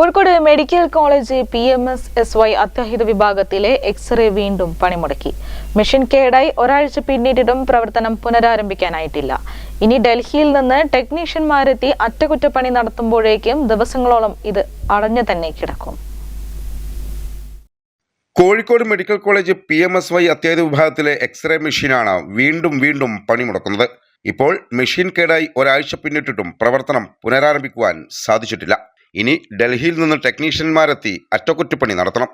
Kozhikode medical college P M S S Y അത്യാഹിത വിഭാഗത്തിലെ x-ray വീണ്ടും പണിമുടക്കി. മെഷീൻ കേടായി ഒരാഴ്ച പിന്നിട്ടിട്ടും പ്രവർത്തനം പുനരാരംഭിക്കാനായിട്ടില്ല. ഇനി ഡൽഹിയിൽ നിന്ന് ടെക്നീഷ്യന്മാരെത്തി അറ്റകുറ്റപ്പണി നടത്തുമ്പോഴേക്കും ദിവസങ്ങളോളം ഇത് അടഞ്ഞു തന്നെ കിടക്കും. Kozhikode medical college P M S Y അത്യാഹിത വിഭാഗത്തിലെ എക്സ്റേ മെഷീനാണ് വീണ്ടും വീണ്ടും പണിമുടക്കുന്നത്. ഇപ്പോൾ മെഷീൻ കേടായി ഒരാഴ്ച പിന്നിട്ടിട്ടും പ്രവർത്തനം പുനരാരംഭിക്കുവാൻ സാധിച്ചിട്ടില്ല. ഇനി ഡൽഹിയിൽ നിന്ന് ടെക്നീഷ്യന്മാരെത്തി അറ്റകുറ്റപ്പണി നടത്തണം.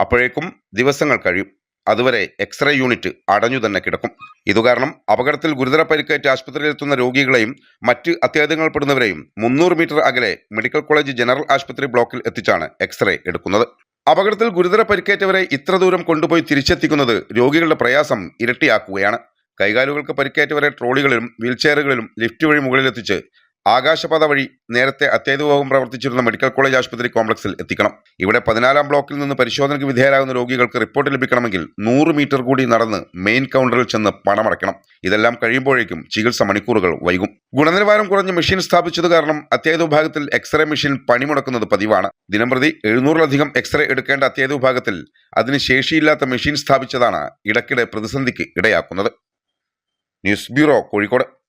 അപ്പോഴേക്കും ദിവസങ്ങൾ കഴിയും. അതുവരെ എക്സ്റേ യൂണിറ്റ് അടഞ്ഞു തന്നെ കിടക്കും. ഇതുകാരണം അപകടത്തിൽ ഗുരുതര പരിക്കേറ്റ് ആശുപത്രിയിലെത്തുന്ന രോഗികളെയും മറ്റ് അത്യാഹിതങ്ങൾപ്പെടുന്നവരെയും മുന്നൂറ് മീറ്റർ അകലെ മെഡിക്കൽ കോളേജ് ജനറൽ ആശുപത്രി ബ്ലോക്കിൽ എത്തിച്ചാണ് എക്സ്റേ എടുക്കുന്നത്. അപകടത്തിൽ ഗുരുതര പരിക്കേറ്റവരെ ഇത്ര ദൂരം കൊണ്ടുപോയി തിരിച്ചെത്തിക്കുന്നത് രോഗികളുടെ പ്രയാസം ഇരട്ടിയാക്കുകയാണ്. കൈകാലുകൾക്ക് പരിക്കേറ്റവരെ ട്രോളികളിലും വീൽചെയറുകളിലും ലിഫ്റ്റ് വഴി മുകളിലെത്തിച്ച് ആകാശപാത വഴി നേരത്തെ അത്യാഹിത പ്രവർത്തിച്ചിരുന്ന മെഡിക്കൽ കോളേജ് ആശുപത്രി കോംപ്ലക്സിൽ എത്തിക്കണം. ഇവിടെ പതിനാലാം ബ്ലോക്കിൽ നിന്ന് പരിശോധനയ്ക്ക് വിധേയരാകുന്ന രോഗികൾക്ക് റിപ്പോർട്ട് ലഭിക്കണമെങ്കിൽ നൂറ് മീറ്റർ കൂടി നടന്ന് മെയിൻ കൗണ്ടറിൽ ചെന്ന് പണമടയ്ക്കണം ഇതെല്ലാം കഴിയുമ്പോഴേക്കും ചികിത്സ മണിക്കൂറുകൾ വൈകും. ഗുണനിലവാരം കുറഞ്ഞ മെഷീൻ സ്ഥാപിച്ചത് കാരണം അത്യാഹിത വിഭാഗത്തിൽ എക്സ്റേ മെഷീൻ പണിമുടക്കുന്നത് പതിവാണ്. ദിനംപ്രതി എഴുന്നൂറിലധികം എക്സ്റേ എടുക്കേണ്ട അത്യാഹിത വിഭാഗത്തിൽ അതിന് ശേഷിയില്ലാത്ത മെഷീൻ സ്ഥാപിച്ചതാണ് ഇടയ്ക്കിടെ പ്രതിസന്ധിക്ക് ഇടയാക്കുന്നത്. News bureau Kozhikode.